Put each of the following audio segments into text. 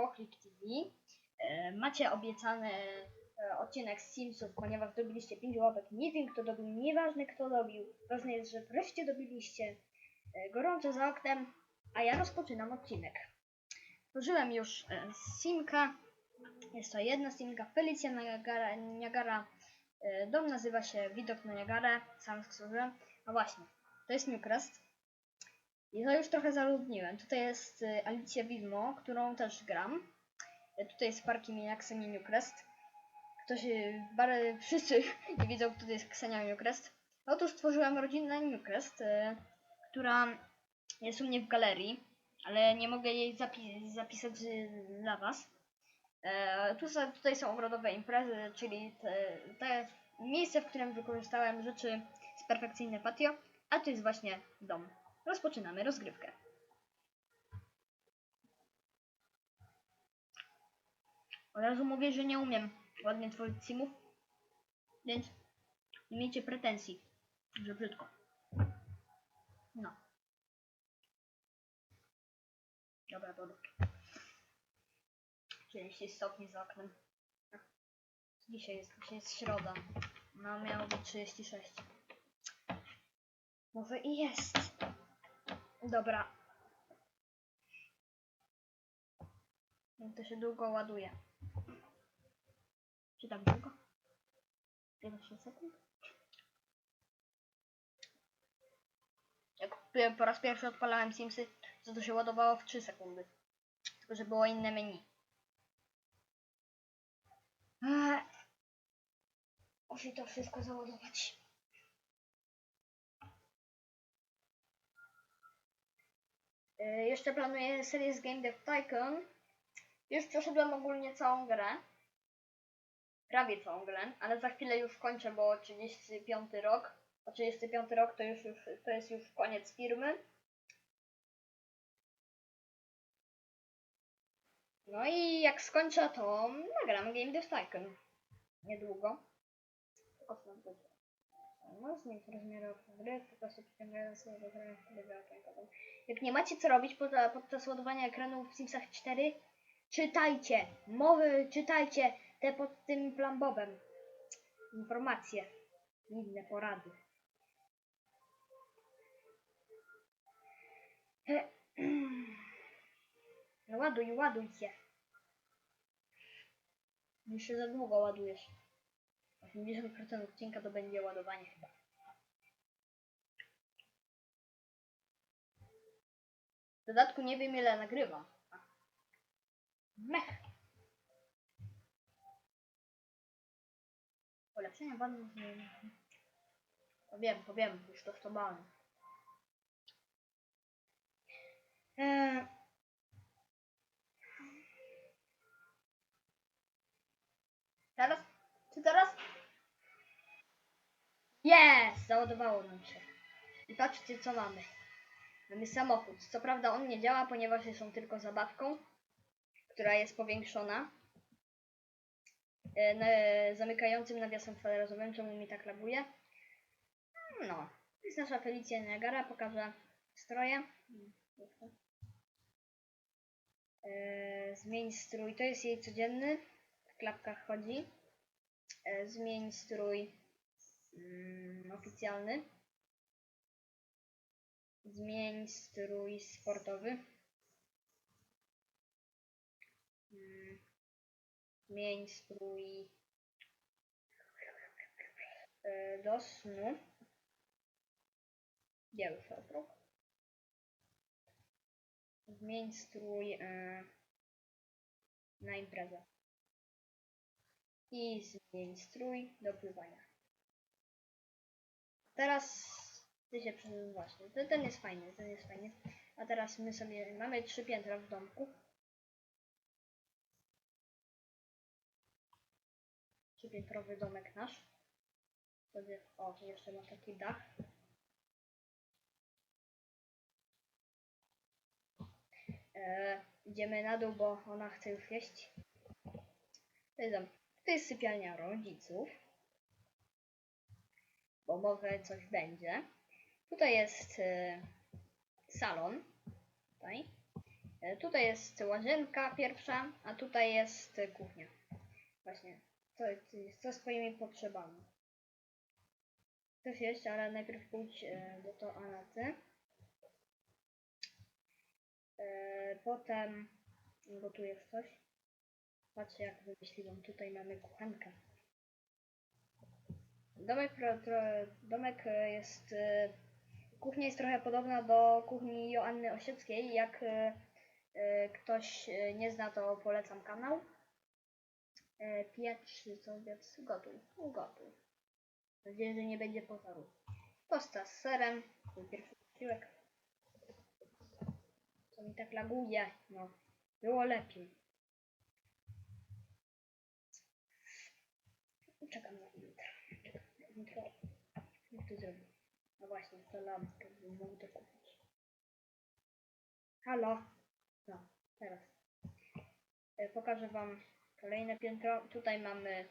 Chochlik TV. E, Macie obiecany e, odcinek z Simsów, ponieważ dobiliście 5 łapek. Nie wiem kto dobił, nieważne kto dobił. Ważne jest, że wreszcie dobiliście. E, Gorąco za oknem, a ja rozpoczynam odcinek. Tworzyłem już simka. Jest to jedna simka, Felicia Niagara. Niagara. Dom nazywa się Widok na Niagarę. Sam stworzyłem. A właśnie, to jest Newcrest. I to już trochę zaludniłem. Tutaj jest y, Alicja Widmo, którą też gram. Y, Tutaj jest Parki Miniaksem i Newcrest. Ktoś, bar- wszyscy nie wiedzą, kto to jest Ksenia Newcrest. Otóż stworzyłem rodzinę Newcrest, y, która jest u mnie w galerii, ale nie mogę jej zapi- zapisać y, dla Was. E, tu, tutaj są ogrodowe imprezy, czyli te, te miejsce, w którym wykorzystałem rzeczy z perfekcyjne patio, a tu jest właśnie dom. Rozpoczynamy rozgrywkę. Od razu mówię, że nie umiem ładnie tworzyć simów, więc nie miejcie pretensji, że brzydko. No. Dobra, dobra. 30 stopni za oknem. Dzisiaj jest, dzisiaj jest środa. No miało być 36. Może i jest. Dobra. No To się długo ładuje. Czy tak długo? 15 sekund? Jak po raz pierwszy odpalałem Simsy, to to się ładowało w 3 sekundy. Tylko, że było inne menu. Eee. Muszę to wszystko załadować. Jeszcze planuję serię z Game Dev Tycoon. Już przeszedłem ogólnie całą grę. Prawie całą grę, ale za chwilę już kończę, bo 35 rok. A 35 rok to już, już to jest już koniec firmy. No i jak skończę, to nagram Game Dev Tycoon. Niedługo. Tylko przyciągają sobie. Jak nie macie co robić poza, podczas ładowania ekranu w Simsach 4, czytajcie, mowy, czytajcie te pod tym plambobem. Informacje, inne porady. No ładuj, ładuj się. Jeszcze za długo ładujesz. 80% odcinka to będzie ładowanie chyba. W dodatku nie wiem ile nagrywam. Mech. Polepszenia bardzo. To wiem, już to wstobałem. Eee... Teraz? Czy teraz? Jest! Załadowało nam się. I patrzcie co mamy. Mamy samochód. Co prawda on nie działa, ponieważ jest on tylko zabawką, która jest powiększona. E, zamykającym nawiasem kwadratovym, czemu mi tak laguje. No. To jest nasza Felicia Niagara. Pokażę stroje. E, zmień strój. To jest jej codzienny. W klapkach chodzi. E, zmień strój mm, oficjalny. Zmień strój sportowy. Mm, Zmień strój e, do snu. Biały szlafrok. Zmień strój e, na imprezę. I zmień strój do pływania. Teraz ty się właśnie. Ten, ten jest fajny, ten jest fajny. A teraz my sobie mamy trzy piętra w domku. Trzypiętrowy domek nasz. Sobie, o, jeszcze ma taki dach. E, idziemy na dół, bo ona chce już jeść. To jest sypialnia rodziców. Bo może coś będzie. Tutaj jest e, salon. Tutaj. E, Tutaj jest łazienka pierwsza, a tutaj jest kuchnia. Właśnie, jest co swoimi potrzebami. Chcesz jeść, ale najpierw pójdź e, do toalety. Potem gotujesz coś. Patrzcie jak wymyśliłam. Tutaj mamy kuchenkę. Domek, domek e, jest... e, Kuchnia jest trochę podobna do kuchni Joanny Osieckiej. Jak e, ktoś nie zna, to polecam kanał. Pierwszy sobie gotuj. Gotuj. Mam nadzieję, że nie będzie pożaru. Tosta z serem. Pierwszy posiłek. Co mi tak laguje? No, było lepiej. Czekam na intro. Jak to zrobię? No właśnie, to lampkę, bym mógł to kupić. Halo? No, teraz. E, Pokażę wam kolejne piętro. Tutaj mamy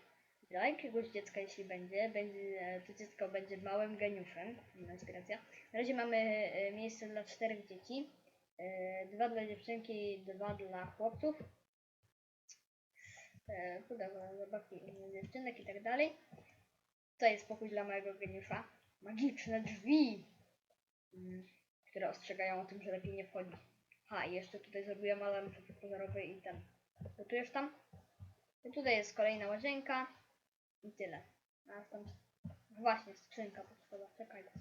dla jakiegoś dziecka, jeśli będzie, będzie e, to dziecko będzie małym geniuszem. Inna inspiracja. Na razie mamy e, miejsce dla czterech dzieci. Dwa dla dziewczynki, dwa dla chłopców. Podoba zabawki dziewczynek i tak dalej. To jest pokój dla małego geniusza. Magiczne drzwi, mm, które ostrzegają o tym, że lepiej nie wchodzi. Ha, jeszcze tutaj zrobiłem alarm przeciwpożarowy i ten. Gotujesz tam? I tutaj jest kolejna łazienka. I tyle. A tam... Właśnie, skrzynka pocztowa. Czekajcie.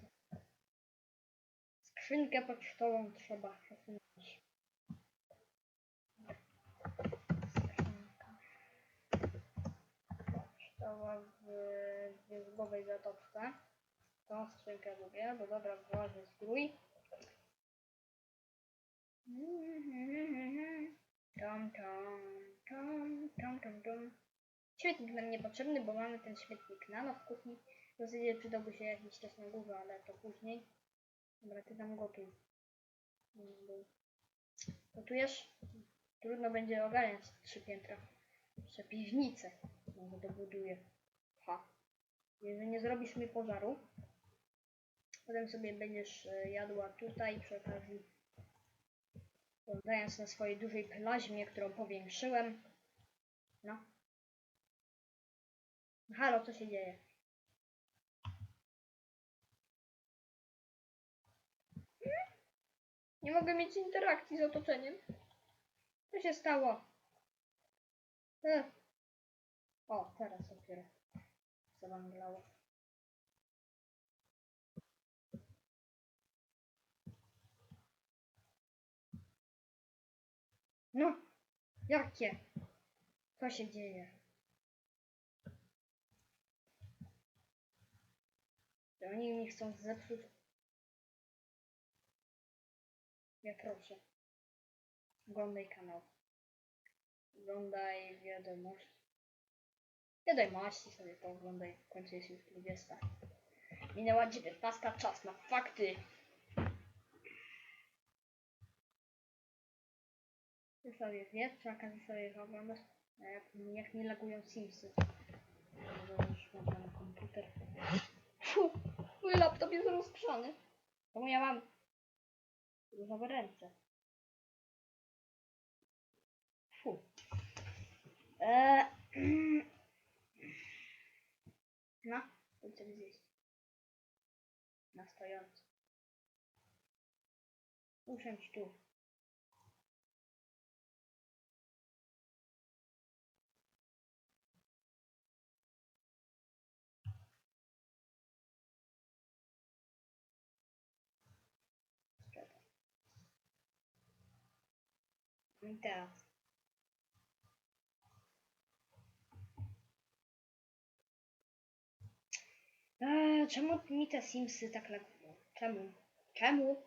Skrzynkę pocztową trzeba przesunąć. Pocztowa w wierzbowej zatoczce. Tą skrzynkę lubię, bo dobra, wyłażę strój. Tom, tom, tom, tom, tom, tom. Świetnik nam niepotrzebny, bo mamy ten świetnik nano w kuchni. W zasadzie przydałby się jakiś też na górze, ale to później. Dobra, ty tam gotuj. Gotujesz? Trudno będzie ogarniać trzy piętra. Jeszcze Może dobuduję. Ha. Jeżeli nie zrobisz mi pożaru, potem sobie będziesz e, jadła tutaj przy okazji oglądając na swojej dużej plaźmie, którą powiększyłem. No. Halo, co się dzieje? Nie mogę mieć interakcji z otoczeniem. Co się stało? E. O, teraz dopiero zawęglało. No, jakie? Co się dzieje? Czy oni mi chcą zepsuć? Ja proszę. Oglądaj kanał. Oglądaj wiadomości. Wiadomości sobie pooglądaj. W końcu jest już 20. Minęła 19. Czas na fakty. Ty sobie zjedz, przy okazji sobie oglądasz. Jak, jak nie lagują Simsy. Już mam tam komputer. Fu, mój laptop jest rozgrzany. Czemu ja mam różowe ręce? Fu. Eee, no, to chcę zjeść. Na stojąco. Usiądź tu. Teraz. Eee, czemu mi te Simsy tak lagują? Czemu? Czemu?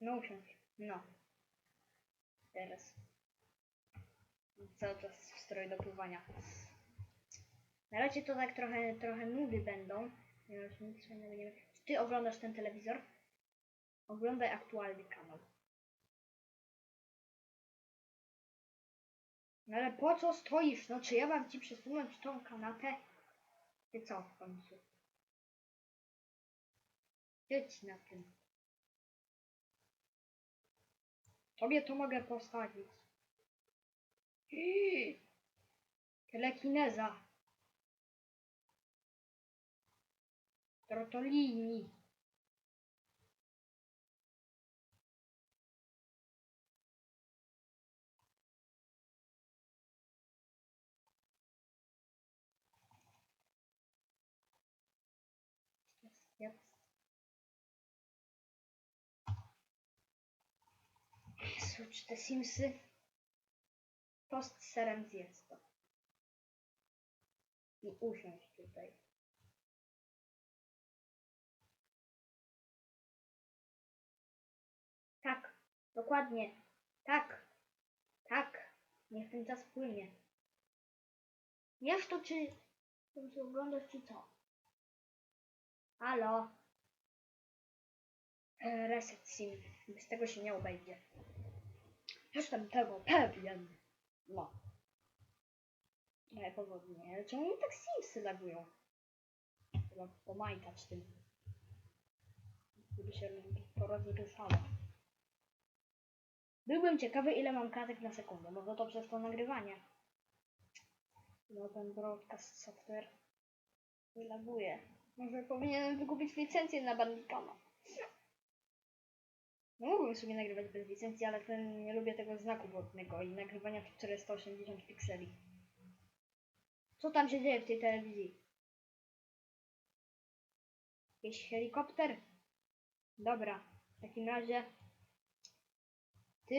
No usiądź. No. Teraz. Cały czas w stroj do pływania. Na razie to tak trochę, trochę nudy będą. Ty oglądasz ten telewizor? Oglądaj aktualny kanał. No ale po co stoisz? No czy ja mam ci przesunąć tą kanapę? Ty co w końcu? Jedź na tym. Tobie to mogę postawić. Telekineza. Trotolini. Jest. Jezu, czy Simsy? Tost z serem zjedz to. I usiąść tutaj. Tak, dokładnie. Tak, tak. Niech ten czas płynie. Wiesz to, czy czy oglądasz, czy co? Halo? E, Reset sim. Bez tego się nie obejdzie. Jestem tego pewien. No. Trochę powodnie. Ale czemu mi tak simsy lagują? Trzeba pomajtać tym. Żeby się porozruszało. Byłbym ciekawy, ile mam kartek na sekundę. Może to przez to nagrywanie. No ten broadcast software wylaguje. Może powinienem wykupić licencję na Bandicama. No mógłbym sobie nagrywać bez licencji, ale ten, nie lubię tego znaku wodnego i nagrywania w 480 pikseli. Co tam się dzieje w tej telewizji? Jakiś helikopter? Dobra, w takim razie ty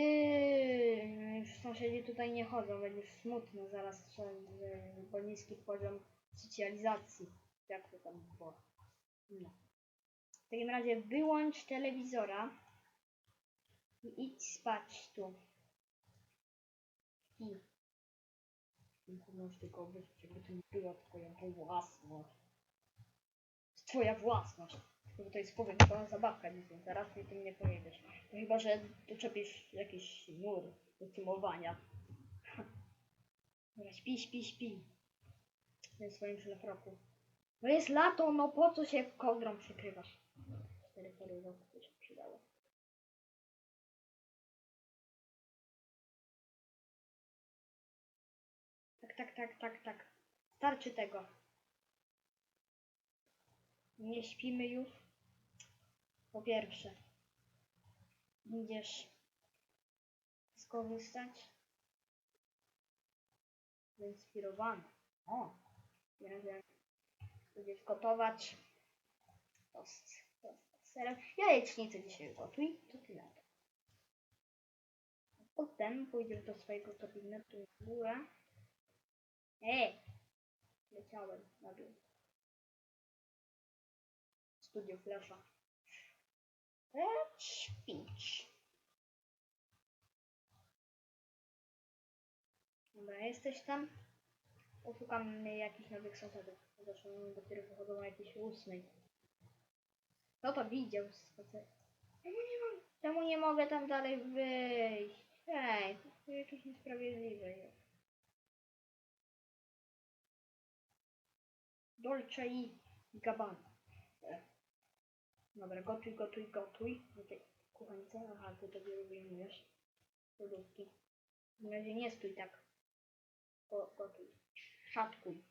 już sąsiedzi tutaj nie chodzą, będziesz smutno zaraz y, bo niski poziom socjalizacji. Jak to tam było? No. W takim razie wyłącz telewizora i idź spać tu. I. Możesz tylko wyjść, jakby to nie była twoja własność. To twoja własność. Tylko to jest powiększona zabawka dzisiaj. Zaraz mi tym nie pojedziesz. No chyba, że doczepisz jakiś mur do cymowania. Dobra, śpi, śpi, śpi. W swoim szlafroku. No jest lato, no po co się kołdrą przykrywasz? Cztery pory roku by się przydało. Tak, tak, tak, tak, tak. Starczy tego. Nie śpimy już. Po pierwsze, będziesz skorzystać. Zainspirowany. O! Będę będziesz gotować tost, tost z serem. Jajecznicę dzisiaj gotuj, to tyle. Potem pójdziesz do swojego gabinetu w górę. Ej! Leciałem na dół. Studio Flasha. Śpić. Dobra, jesteś tam? Poszukamy jakichś nowych sąsiadów. Chociaż oni dopiero wychodzą o jakiejś ósmej. Kto to widział spacer... Czemu nie, mogę tam dalej wyjść? Ej, to jakieś niesprawiedliwe jest. Dolce i Gabbana. E. Dobra, gotuj, gotuj, gotuj. Kuchence. Aha, ty to wyjmujesz. Lodówki. Na razie nie stój tak. Go, gotuj. Szatkuj.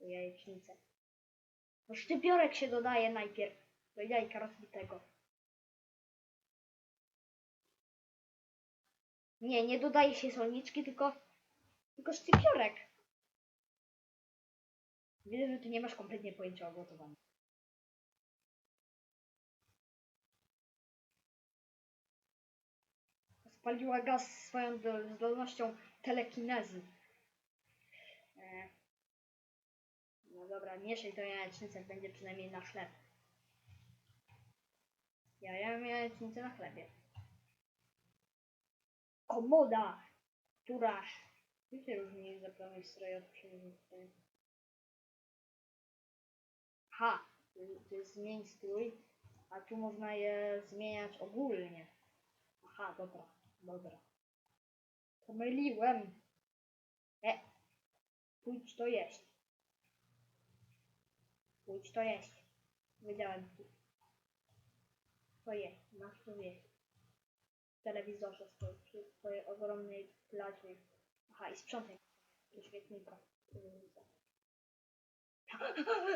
Jajecznicę. No sztypiorek się dodaje najpierw. Do jajka rozbitego. Nie, nie dodaje się solniczki, tylko... Tylko sztypiorek. Widzę, że ty nie masz kompletnie pojęcia o gotowaniu. Spaliła gaz swoją do- zdolnością telekinezy. E, No dobra, mieszaj to jajecznicę, będzie przynajmniej na chleb. Ja jem jajecznicę na chlebie. Komoda, która... Czym się różni zaplany stroj od przewodniczącego? Ha, to jest zmień strój, a tu można je zmieniać ogólnie. Aha, dobra, dobra. Pomyliłem. E, pójdź to jeść. Pójdź to jeść. Wiedziałem ci. To jeść, masz to jeść. W telewizorze stoi przy twojej ogromnej plaży. Aha, i sprzątaj do świetnika.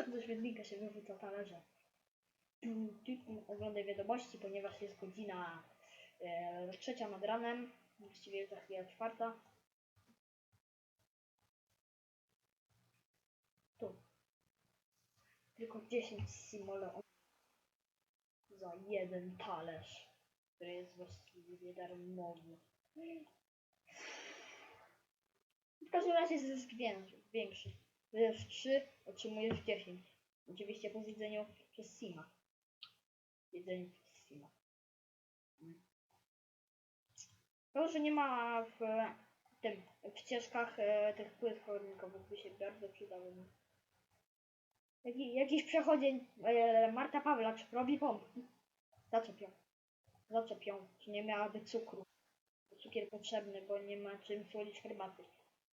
Do świetnika się wyrzuca talerze. Tu, tu, tu, Oglądaj wiadomości, ponieważ jest godzina e, trzecia nad ranem. Właściwie za chwilę czwarta. Tu. Tylko 10 simoleonów za jeden talerz, który jest właściwie darmowy. W każdym razie zysk większy. Wydajesz 3, otrzymujesz 10. Oczywiście po widzeniu przez Sima. Jedzeniu przez Sima. To, że nie ma w tym, w ścieżkach e, tych płyt chornikowych by się bardzo przydały. Jaki, jakiś przechodzień e, Marta Pawlacz robi pompki. Zaczep ją. Zaczep ją, czy nie miałaby cukru. Cukier potrzebny, bo nie ma czym słodzić herbaty.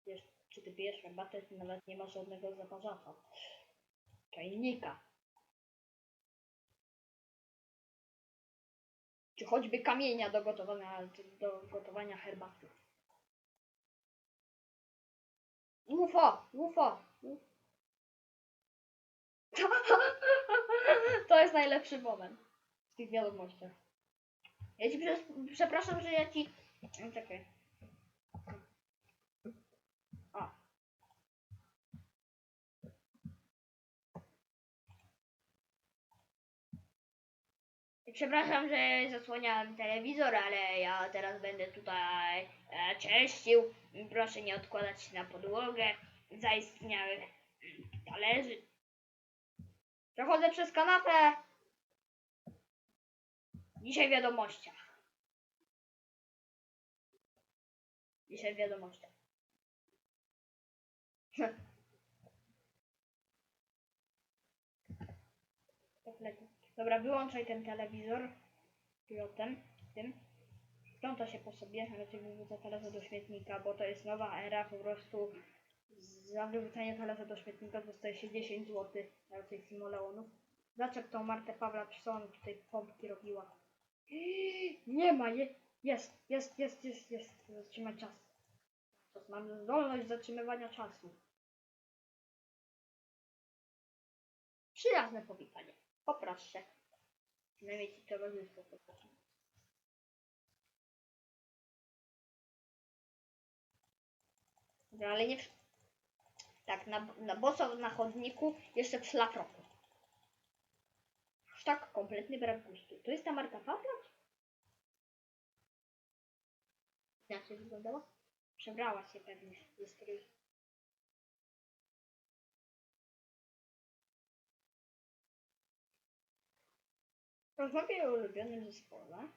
Wiesz, czy ty pijesz herbatę, to nawet nie ma żadnego zaparzacza. Czajnika. Czy choćby kamienia do gotowania, do gotowania herbaty. UFO! UFO! To jest najlepszy moment w tych wiadomościach. Ja ci przepraszam, że ja ci. Czekaj. O. Przepraszam, że zasłaniałem telewizor, ale ja teraz będę tutaj e, czyścił. Proszę nie odkładać na podłogę zaistniałych mm, talerzy. Przechodzę przez kanapę. Dzisiaj wiadomościach. Dzisiaj w wiadomościach. Dobra, wyłączaj ten telewizor. Pilotem. Tym. Sprząta się po sobie, raczej wyrzuca talerze do śmietnika, bo to jest nowa era, po prostu za wyrzucenie talerza do śmietnika dostaje się 10 zł, raczej simoleonów. Zaczep tą Martę Pawlacz, co ona tutaj pompki robiła. Nie ma, je, jest, jest, jest, jest, jest. Zatrzymać czas. czas. Mam zdolność zatrzymywania czasu. Przyjazne powitanie. Poproszę. Przynajmniej ci towarzystwo poproszę. Dobra, ale nie... wsz- Tak, na, na boso na chodniku, jeszcze w szlafroku. Aż tak, kompletny brak gustu. To jest ta Marta Pawlacz? Inaczej wyglądała? Przebrała się pewnie ze strój. Rozmawiaj o ulubionym zespole.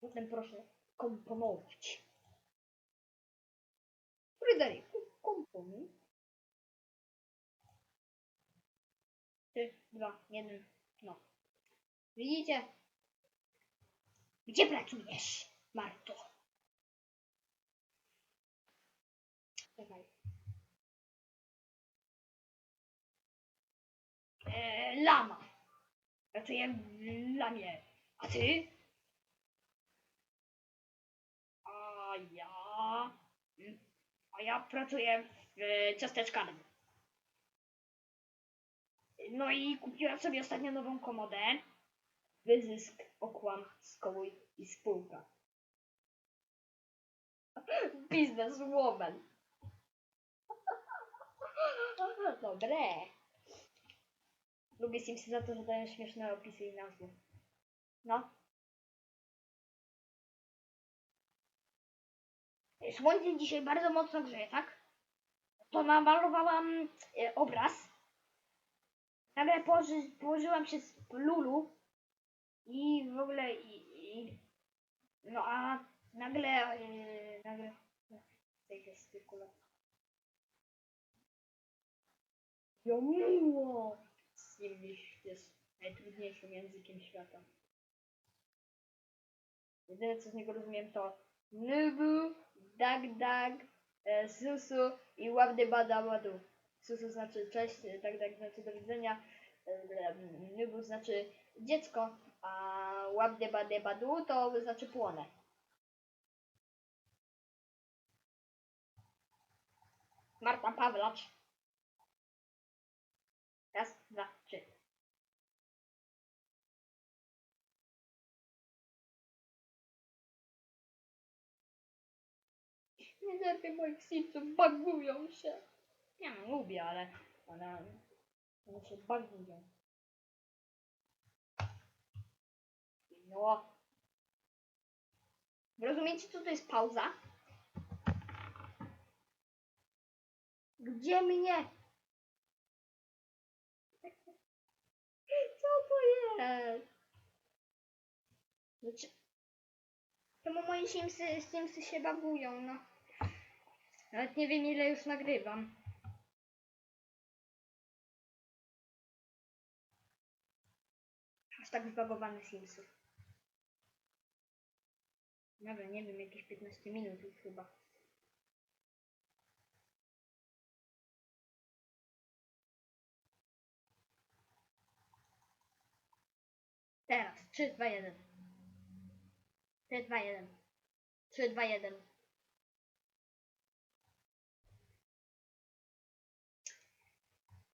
Potem proszę komponować. Fryderyku, komponuj. Trzy, dwa, jeden, no. Widzicie? Gdzie pracujesz, Marto? Czekaj. E, lama. Pracuję w lamie. A ty? A ja... A ja pracuję w e. No i kupiłem sobie ostatnio nową komodę. Wyzysk, okłam, skołuj i spółka. Bizneswoman. Dobre. Lubię Simsy za to, że dają śmieszne opisy i nazwy. No. Słońce dzisiaj bardzo mocno grzeje, tak? To namalowałam e, obraz. Nagle położy, położyłam się z Lulu i w ogóle i, i no a nagle e, nagle tej gestykulacji. Jomiło! English jest najtrudniejszym językiem świata. Jedyne co z niego rozumiem to Nubu, Dag Dag, e, Susu i Łabdy Badabadu. Su to znaczy cześć, e, tak tak znaczy do widzenia. E, Nybu znaczy dziecko, a łabde bade badu to znaczy płonę. Marta Pawlacz. Nie lepiej moich simsów bagują się. Ja no, lubię, ale one, one się bagują. No. Rozumiecie, co to jest pauza? Gdzie mnie? Co to jest? Znaczy, czemu moje simsy, simsy się bagują, no? Nawet nie wiem ile już nagrywam. Aż tak zbagowane simsów. Dobra, nie wiem, jakieś 15 minut już chyba. Teraz 3, 2, 1. 3, 2, 1. 3, 2, 1.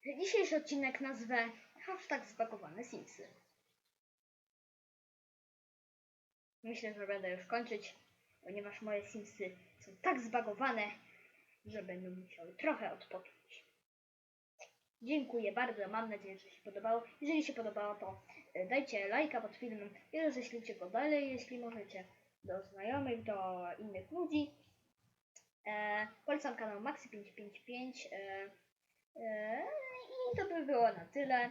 Dzisiejszy odcinek nazwę hashtag zbagowane Simsy. Myślę, że będę już kończyć, ponieważ moje Simsy są tak zbagowane, że będą musiały trochę odpocząć. Dziękuję bardzo, mam nadzieję, że się podobało. Jeżeli się podobało, to e, dajcie lajka pod filmem i roześlijcie go dalej, jeśli możecie, do znajomych, do innych ludzi. E, polecam kanał Maxi555 e, e, to by było na tyle.